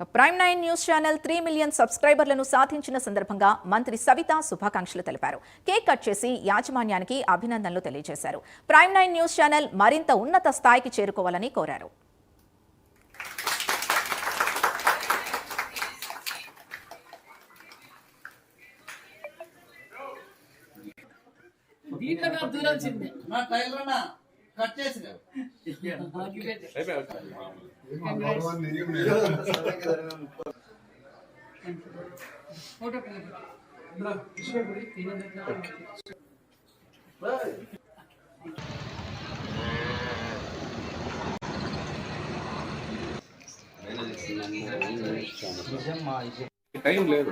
Prime nine news channel three million సబ్స్క్రైబర్లను సాధించిన సందర్భంగా మంత్రి సవిత శుభాకాంక్షలు తెలిపారు. కేక్ కట్ చేసి యాజమాన్యానికి అభినందనలు తెలియజేశారు. ప్రైమ్ నైన్ న్యూస్ ఛానల్ మరింత ఉన్నత స్థాయికి చేరుకోవాలని కోరారు. దీంట్లో దూరాల్సిందే కట్ చేసి ఫోటో టైం లేదు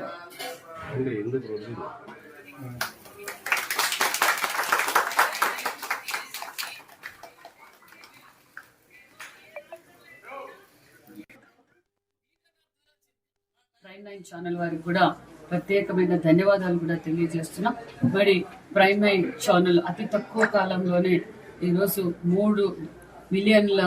ఉంది ఎందుకు ఉంది ప్రైమ్ నైన్ ఛానల్ వారికి కూడా ప్రత్యేకమైన ధన్యవాదాలు కూడా తెలియజేస్తున్నాం. మరి ప్రైమ్ నైన్ ఛానల్ అతి తక్కువ కాలంలోనే ఈరోజు మూడు మిలియన్ల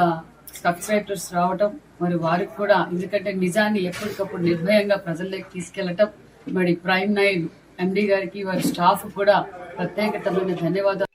సబ్స్క్రైబర్స్ రావటం మరి వారికి కూడా ఎందుకంటే నిజాన్ని ఎప్పటికప్పుడు నిర్భయంగా ప్రజల్లోకి తీసుకెళ్ళటం. మరి ప్రైమ్ నైన్ ఎండి గారికి వారి స్టాఫ్ కూడా ప్రత్యేకతమైన ధన్యవాదాలు